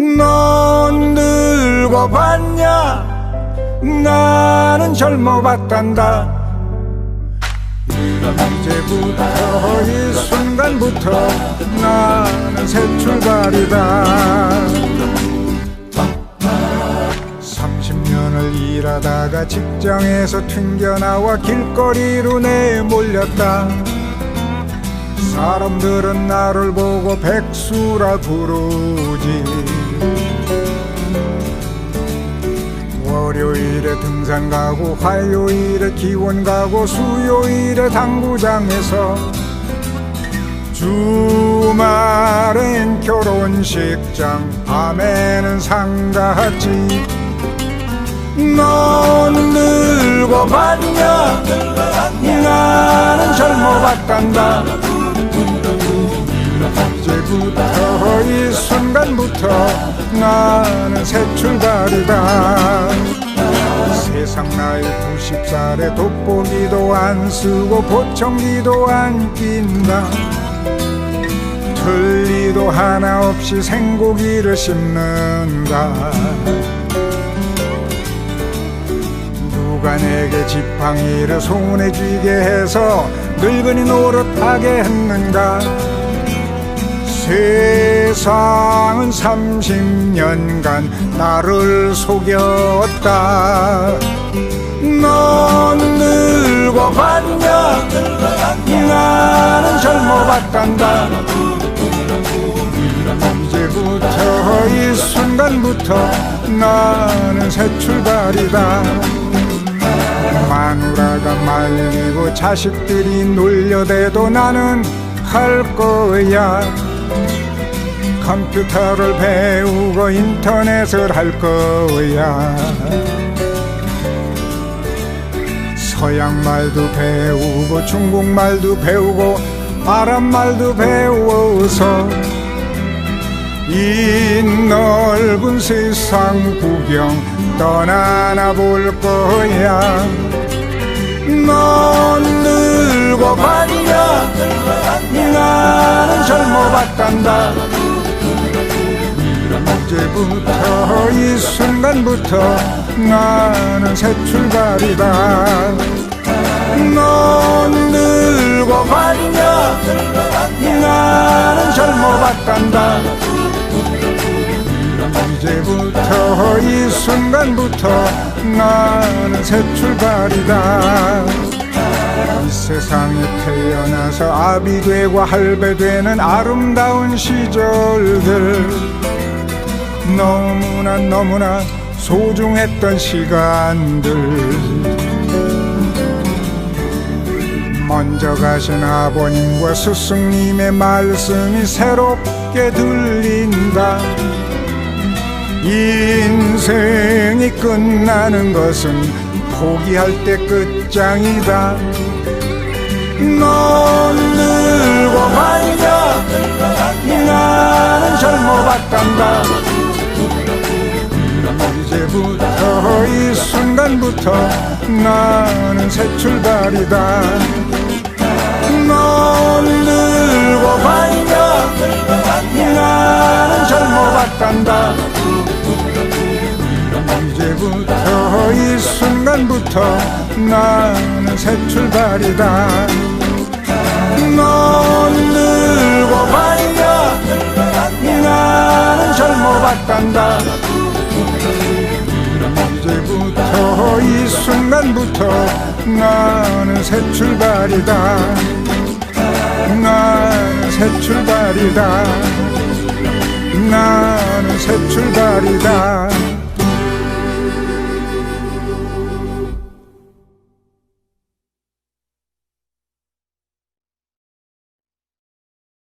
넌 늙어봤냐? 나는 젊어봤단다. 이제부터 이 순간부터 나는 새 출발이다. 30년을 일하다가 직장에서 튕겨나와 길거리로 내몰렸다 사람들은 나를 보고 백수라 부르지. 월요일에 등산 가고 화요일에 기원 가고 수요일에 당구장에서 주말엔 결혼식장 밤에는 상가집 넌 늙어봤냐? 나는 젊어봤단다 이제부터 이 순간부터 나는 새 출발이다. 세상 나이 90살에 돋보기도 안 쓰고 보청기도 안 낀다. 틀리도 하나 없이 생고기를 씹는다. 누가 내게 지팡이를 손에 쥐게 해서 늙은이 노릇하게 했는가 세상은 30년간 나를 속였다. 넌 늙어봤냐? 나는 젊어봤단다. 이제부터 이 순간부터 나는 새 출발이다. 마누라가 말리고 자식들이 놀려대도 나는 할 거야 컴퓨터를 배우고 인터넷을 할 거야. 서양 말도 배우고 중국 말도 배우고 아랍 말도 배워서 이 넓은 세상 구경 떠나나 볼 거야. 넌 늙어봤냐 나는 젊어봤단다 이제부터 이 순간부터 나는 새 출발이다. 넌 늙어 봤냐? 나는 젊어 봤단다. 이제부터 이 순간부터 나는 새 출발이다. 이 세상에 태어나서 아비 되고 할배 되는 아름다운 시절들 너무나 너무나 소중했던 시간들. 먼저 가신 아버님과 스승님의 말씀이 새롭게 들린다. 인생이 끝나는 것은 포기할 때 끝장이다. 넌 늙어봤냐 나는 젊어봤단다 이제부터 이 순간부터 나는 새 출발이다. 넌 늙어 봤냐 나는 젊어 봤단다. 이제부터 이 순간부터 나는 새 출발이다. 넌 늙어 봤냐 나는 젊어 봤단다 이제부터 이 순간부터 나는 새 출발이다. 나는 새 출발이다. 나는 새 출발이다